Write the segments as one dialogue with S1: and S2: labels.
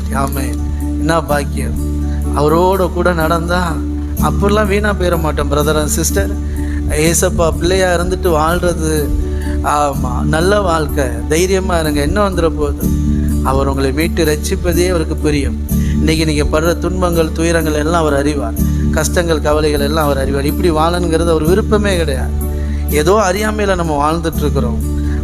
S1: ஆமே என்ன பாக்கியம்? அவரோட கூட நடந்தா அப்படிலாம் வீணாக போயிட மாட்டோம் பிரதர் அண்ட் சிஸ்டர் ஏசப்பா பிள்ளையாக இருந்துட்டு வாழ்றது ஆமாம் நல்ல வாழ்க்கை. தைரியமாக இருங்க என்ன வந்துட போகுது? அவர் உங்களை மீட்டு ரட்சிப்பதே அவருக்கு புரியும். இன்னைக்கு நீங்கள் படுற துன்பங்கள் துயரங்கள் எல்லாம் அவர் அறிவார். கஷ்டங்கள் கவலைகள் எல்லாம் அவர் அறிவார். இப்படி வாழணுங்கிறது அவர் விருப்பமே கிடையாது. ஏதோ அறியாமையில் நம்ம வாழ்ந்துட்டு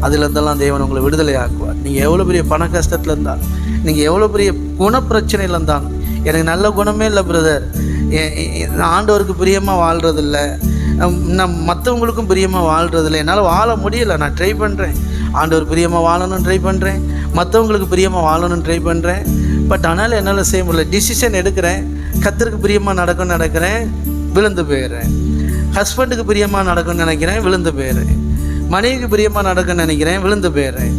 S1: அதுலேருந்தெல்லாம் தேவன் உங்களை விடுதலை ஆக்குவார். நீங்கள் எவ்வளோ பெரிய பண கஷ்டத்தில் இருந்தாலும் நீங்கள் எவ்வளோ பெரிய குணப்பிரச்சனையில் இருந்தாலும் எனக்கு நல்ல குணமே இல்லை பிரதர் ஆண்டவருக்கு பிரியமாக வாழ்கிறதில்ல நான் மற்றவங்களுக்கும் பிரியமாக வாழ்கிறதில்ல என்னால் வாழ முடியல. நான் ட்ரை பண்ணுறேன் ஆண்டவர் பிரியமாக வாழணும்னு ட்ரை பண்ணுறேன் மற்றவங்களுக்கு பிரியமாக வாழணும்னு ட்ரை பண்ணுறேன் பட் ஆனால் என்னால் செய்ய முடியல. டிசிஷன் எடுக்கிறேன். கத்தருக்கு பிரியமாக நடக்கும்னு நடக்கிறேன் விழுந்து போயிடுறேன். ஹஸ்பண்டுக்கு பிரியமாக நடக்கும்னு நினைக்கிறேன். விழுந்து போயிடுறேன். மனைவிக்கு பிரியமாக நடக்கும்னு நினைக்கிறேன் விழுந்து போயிடுறேன்.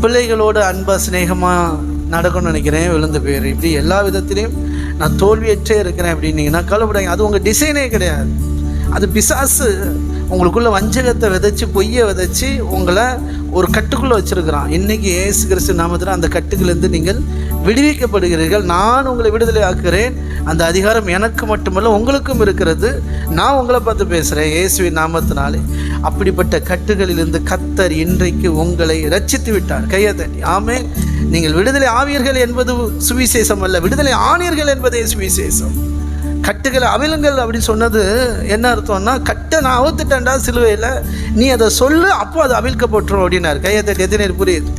S1: பிள்ளைகளோடு அன்பாக சிநேகமாக நடக்கும்னு நினைக்கிறேன் விழுந்து போயிடுறேன். இப்படி எல்லா விதத்திலையும் நான் தோல்வியற்றே இருக்கிறேன் அப்படின்னீங்கன்னா கவலைப்படாங்க அது உங்கள் டிசைனே கிடையாது. அது பிசாசு உங்களுக்குள்ள வஞ்சகத்தை விதைச்சு பொய்யை விதைச்சு உங்களை ஒரு கட்டுக்குள்ளே வச்சிருக்கிறான். இன்னைக்கு ஏசு கிறிஸ்து நாமத்தில் அந்த கட்டுக்குலேருந்து நீங்கள் விடுவிக்கப்படுகிறீர்கள். நான் உங்களை விடுதலை ஆக்குகிறேன். அந்த அதிகாரம் எனக்கு மட்டுமல்ல உங்களுக்கும் இருக்கிறது. நான் உங்களை பார்த்து பேசுகிறேன் இயேசுவின் நாமத்தினாலே. அப்படிப்பட்ட கட்டுகளிலிருந்து கத்தர் இன்றைக்கு உங்களை ரச்சித்து விட்டார். கையை தட்டி. ஆமே நீங்கள் விடுதலை ஆவீர்கள் என்பது சுவிசேஷம் அல்ல. விடுதலை ஆனீர்கள் என்பதே சுவிசேஷம். கட்டுகளை அவிழுங்கள் அப்படின்னு சொன்னது என்ன அர்த்தம்னா கட்டை நான் அவுத்துட்டேன்டா சிலுவையில் நீ அதை சொல்லு அப்போ அது அவிழ்க்கப்பட்டுரும் அப்படின்னாரு. கையை தட்டி எத்தனை புரியுது?